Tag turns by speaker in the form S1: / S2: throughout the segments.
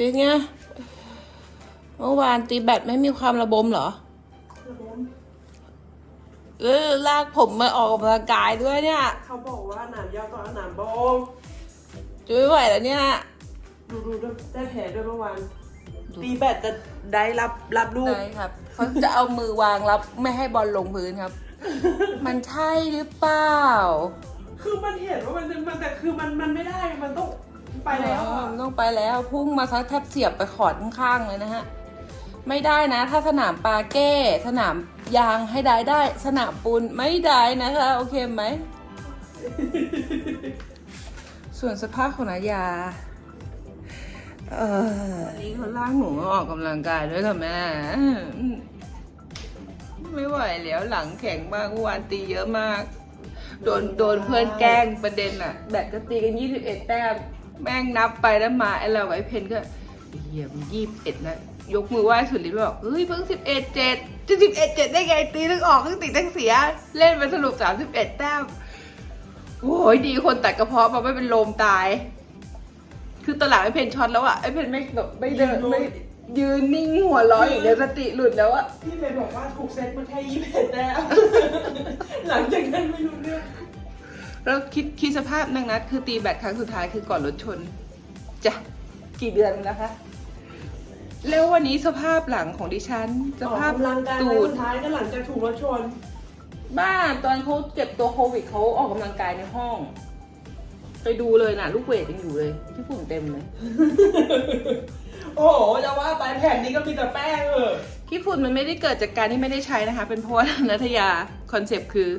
S1: ฟิกไงเมื่อวานตีแบตไม่มีความระบมเหรอ
S2: ระบม
S1: เออลากผมมาออกกำลังกายด้วยเนี่ย
S2: เขาบอกว่าหนามยาวต่อหนามบง
S1: จะไม่ไหวแล้วเนี่ย
S2: ดูดูดูได้แผลด้วยเมื่อวานตีแบตแต่ได้รับรับลูก
S1: ได้ครับเขาจะเอามือวางรับไม่ให้บอลลงพื้นครับ มันใช่หรือเปล่า
S2: คือมันเห็นว่ามันมันแต่คือมันมันไม่ได้มันต้อง ไปแล้ว
S1: อ๋อ
S2: อะ
S1: มันต้องไปแล้วพุ่งมาซักแทบเสียบไปขอดข้างๆเลยนะฮะ ไม่ได้นะ ถ้าสนามปาเก้ สนามยางให้ได้ได้ สนามปูนไม่ได้นะคะ โอเคไหม ส่วนสภาพของนายา เออวันนี้เขาลากหนูมาออกกำลังกายด้วยค่ะแม่ไม่ไหวแล้วหลังแข็งมากเมื่อวานตีเยอะมาก โดนโดนเพื่อนแกล้งประเด็นอะแบตก็ตีกัน21แต้ม แม่งนับไปแล้วมาไอเรากับไอเพนก็เหี้ยมันยี่สิบเอ็ดนะยกมือไหว้สุดฤทธิ์บอกเฮ้ยเพิ่งสิบเอ็ดเจ็ดจะสิบเอ็ดเจ็ดได้ไงตีทั้งออกทั้งติดทั้งเสีย เล่นไปสรุปสามสิบเอ็ดแต้มโอ้ยดีคนตัดกระเพาะมาไม่เป็นลมตาย คือตอนหลังไอเพนช็อตแล้วอะไอเพนไม่แบบไม่เดินไม่ยืนนิ่งหัวเร้อยอย่างเดียวสติหลุดแล้วอะ
S2: พี่เลยบอกว่าถูกเซ็ตมาแค่ยี่สิบเอ็ดแล้วหลังจากนั้นไม่รู้เรื่อง
S1: แล้วคิดคิดสภาพนางนัดคือตีแบตครั้งสุดท้ายคือก่อนรถชนจ้ะกี่เดือนแล้วคะ แล้ววันนี้สภาพหลังของดิฉัน สภาพ
S2: ออกกำลังกาย
S1: ตู
S2: วัน
S1: ด
S2: สุดท้ายก็หลังจากถูกรถชน
S1: บ้านตอนเขาเก็บตัวโควิดเขาออกกำลังกายในห้อง ไปดูเลยน่ะลูกเวทยังอยู่เลย ที่ฝุ่นเต็มเลย
S2: โอ้โหจะว่าไปแผ่นนี้ก็มีแต่แป้งเออ
S1: ขี้ฝุ่นมันไม่ได้เกิดจากการที่ไม่ได้ใช้นะคะ เป็นเพราะว่านัทยาคอนเซปต์คือ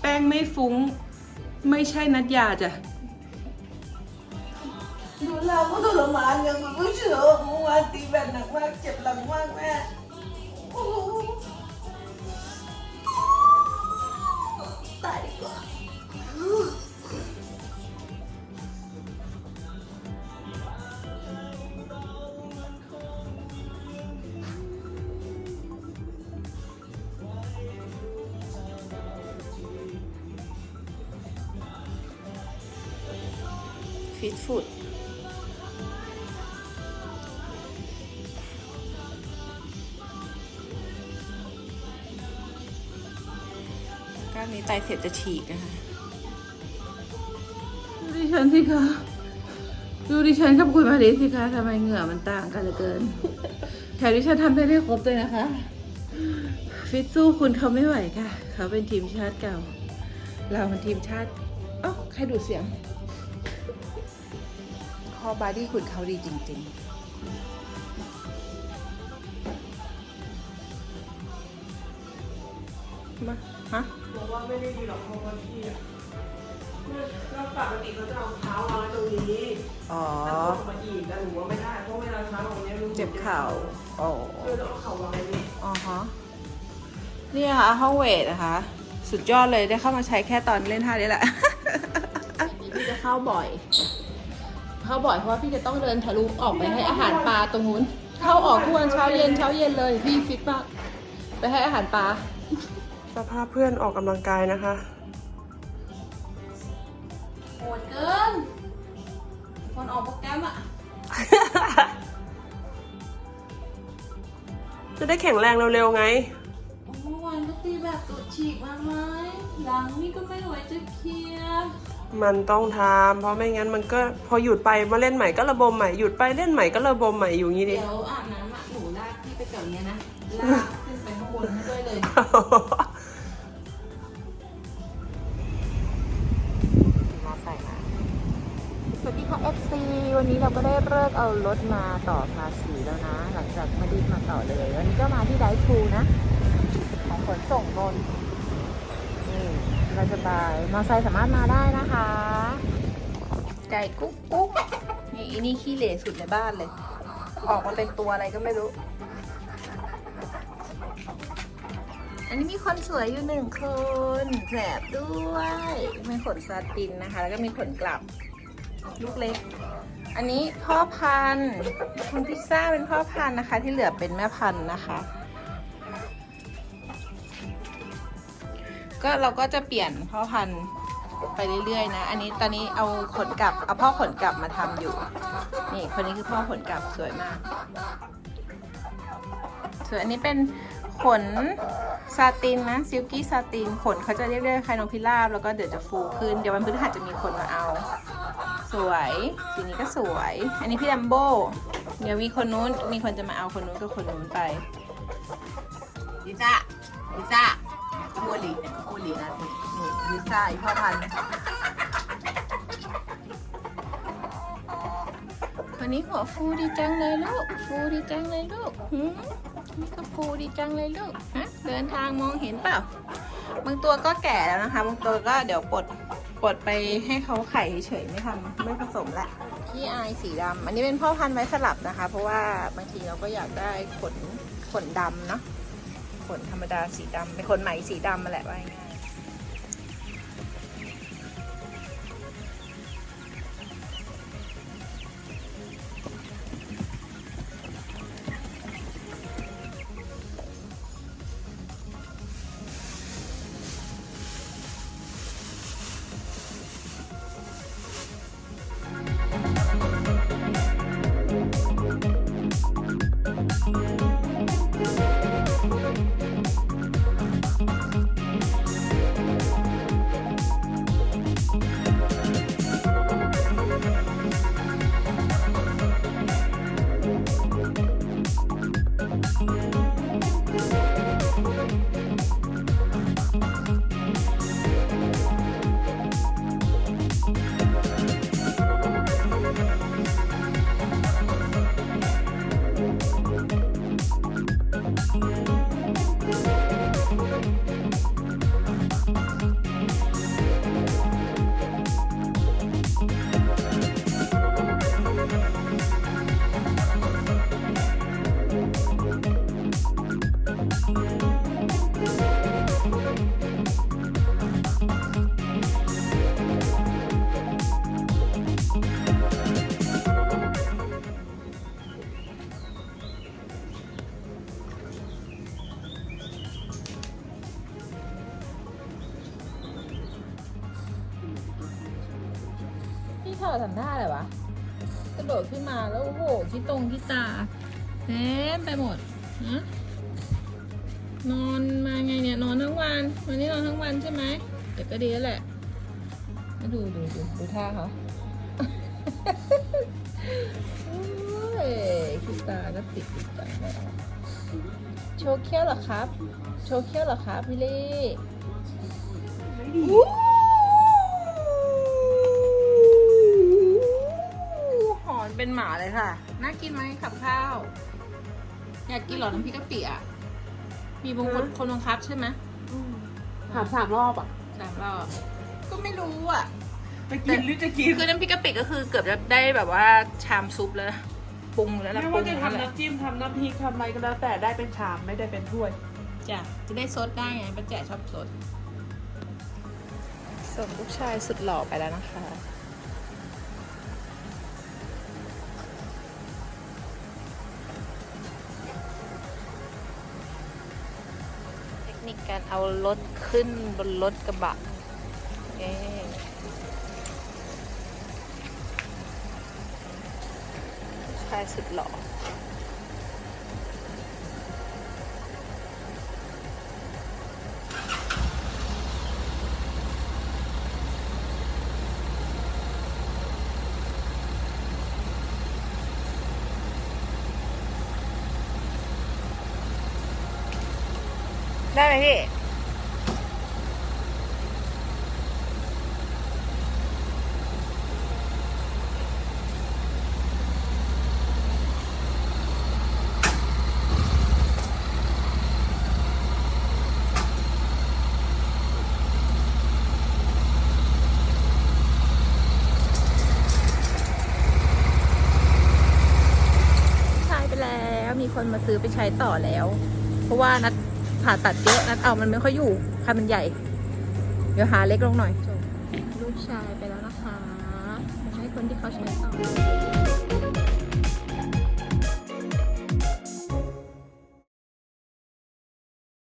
S1: แป้งไม่ฟุ้ง ไม่ใช่นัดยาจ้ะ
S3: ดูแลก็ทรมานยังไม่เชื่อเมื่อวานตีแบตหนักมากเจ็บหลังมากแม่โอ้โหตายดีกว่า
S1: ฟิตฟุดก้ามนี้ไตเสร็จจะฉีกนะคะ ดูดิฉันสิคะ ดูดิฉันกับคุณมาดิสิคะทำไมเหงื่อมันต่างกันเหลือเกิน แถมดิฉันทำได้ไม่ครบเลยนะคะ ฟิตสู้คุณเขาไม่ไหวค่ะ เขาเป็นทีมชาติเก่า เราเป็นทีมชาติอ้าใครดูดเสียง คอบาดี้คุณเขาดีจริง ๆมาฮะ
S2: บอกว่าไม่ได้ดีหรอกเพราะว่าพี่อะเนี่ยก็ปกติเขาจะเอาเท้าวางไว้ตรงนี้
S1: อ๋อ
S2: แล้วก็เอามาอีกแต่หนูว่าไม่ได้ เพราะเวลาเท้าวางเนี้ยรู้สึก
S1: เจ็บเข่าอ๋อ
S2: เออต้องเอาเข่าวางไว้นี่
S1: อ๋อฮะนี่ค่ะห้องเวทนะคะ สุดยอดเลยได้เข้ามาใช้แค่ตอนเล่นท่านี้แหละพี่จะเข้าบ่อย เข้าบ่อยเพราะว่าพี่จะต้องเดินทะลุออกไปให้อาหารปลาตรงนู้น เข้าออกทุกวันเช้าเย็นเช้าเย็นเลยพี่ฟิตมากไปให้อาหารปลา
S2: สภาพเพื่อนออกกำลังกายนะคะ
S1: โหดเกิน คนออกโปรแกรมอะ
S2: จะได้แข็งแรงเร็วๆไง
S1: เมื่อวานก็ตีแบบตัวฉีกมาไหมหลังนี่ก็ไม่ไหวจะเคลียร์
S2: มันต้องทำเพราะไม่งั้นมันก็พอหยุดไปมาเล่นใหม่ก็ระบมใหม่หยุดไปเล่นใหม่ก็ระบมใหม่อยู่อย่างนี้ดิ
S1: เดี๋ยวอาบน้ำอะหนูลากพี่ไปเก่าเนี้ยนะลากขึ้นไปข้างบนให้ด้วยเลยมาใส่มาสวัสดีค่ะ FC วันนี้เราก็ได้เลิกเอารถมาต่อภาษีแล้วนะ หลังจากม่ได้มาต่อเลย วันนี้ก็มาที่ไดทูนะ ของขนส่งนนท์ นี่เราจะบายมอไซค์สามารถมาได้นะคะ ไก่กุ๊กกุ๊กนี่อีนี่ขี้เหร่สุดในบ้านเลย ออกมาเป็นตัวอะไรก็ไม่รู้ อันนี้มีคนสวยอยู่หนึ่งคนแสบด้วยเป็นขนซาตินนะคะ แล้วก็มีขนกลับ ลูกเล็ก อันนี้พ่อพันธุ์คุณพิซซ่าเป็นพ่อพันธุ์นะคะ ที่เหลือเป็นแม่พันธุ์นะคะ ก็เราก็จะเปลี่ยนพ่อพันธุ์ไปเรื่อยๆนะ อันนี้ตอนนี้เอาขนกลับ เอาพ่อขนกลับมาทำอยู่ นี่คนนี้คือพ่อขนกลับสวยมากสวนอันนี้เป็นขนซาตินนะซิลกี้ซาตินขนเขาจะเรียกได้ไคโนพิราบแล้วก็เดี๋ยวจะฟูขึ้น เดี๋ยววันพฤหัสจะมีคนมาเอา สวยสีนี้ก็สวย อันนี้พี่ดัมโบเดี๋ยวมีคนนู้นมีคนจะมาเอาคนนู้นกับคนนู้นไปลิซ่าลิซ่า คูหลีเนี่ยคูหลีนะนี่นี่ลิซ่าอีพ่อพันธุ์คนนี้หัวฟูดีจังเลยลูก ฟูดีจังเลยลูกหืมนี่ก็ฟูดีจังเลยลูกฮะเดินทางมองเห็นเปล่า บางตัวก็แก่แล้วนะคะ บางตัวก็เดี๋ยวปลดปลดไปให้เขาไข่เฉยไม่ทำไม่ผสมละพี่อายสีดำอันนี้เป็นพ่อพันธุ์ไว้สลับนะคะ เพราะว่าบางทีเราก็อยากได้ขนขนดำเนาะ นธรรมดาสีดำเป็นขนไหมสีดำมาแหละว่าง่างเงี้ย ธอทำท่าอะไรวะกระโดดขึ้นมาแล้วโอ้โหขี้ตรงขี้ตาเต็มไปหมดนะนอนมาไงเนี่ยนอนทั้งวันวันนี้นอนทั้งวันใช่ไหมเดี๋ยวก็ดีแล้วแหละมาดูดูดูดูท่าเขาโอ้ยขี้ตาก็ติดติดจังเลยโชว์เขี้ยวเหรอครับ โชว์เขี้ยวเหรอครับพี่ลี่ ค่ะ น่ากินไหมขับข้าว อยากกินเหรอน้ำพริกกะปิอะ มีบางคนคนบังคับใช่ไหม
S2: ถามสามรอบอะ
S1: สามรอบ ก็ไม่รู้อะ
S2: จะกินหรือจะกิน
S1: คือน้ำพริกกะปิก็คือเกือบจะได้แบบว่าชามซุปแล้วนะปรุงแล้วนะ
S2: ไม่
S1: ปรุ
S2: ว่างจะ
S1: แล้วแหละ
S2: ทำน้ำจิ้มทำน้ำพริกทำอะไรก็แล้วแต่ได้เป็นชามไม่ได้เป็นถ้วย
S1: จ้ะจะได้ซดได้ไงป้าแจ๋ชอบซดส่งลูกชายสุดหล่อไปแล้วนะคะ คนิคการเอารถขึ้นบนรถกระบะเอ๊ะลูกชายสุดหล่อ ได้ไหมพี่ ใช้ไปแล้ว มีคนมาซื้อไปใช้ต่อแล้ว เพราะว่านัด ผ่าตัดเยอะนัดเอามันไม่ค่อยอยู่คันมันใหญ่ เดี๋ยวหาเล็กลงหน่อยจบลูกชายไปแล้วนะคะมาให้คนที่เขาใช้ต่อ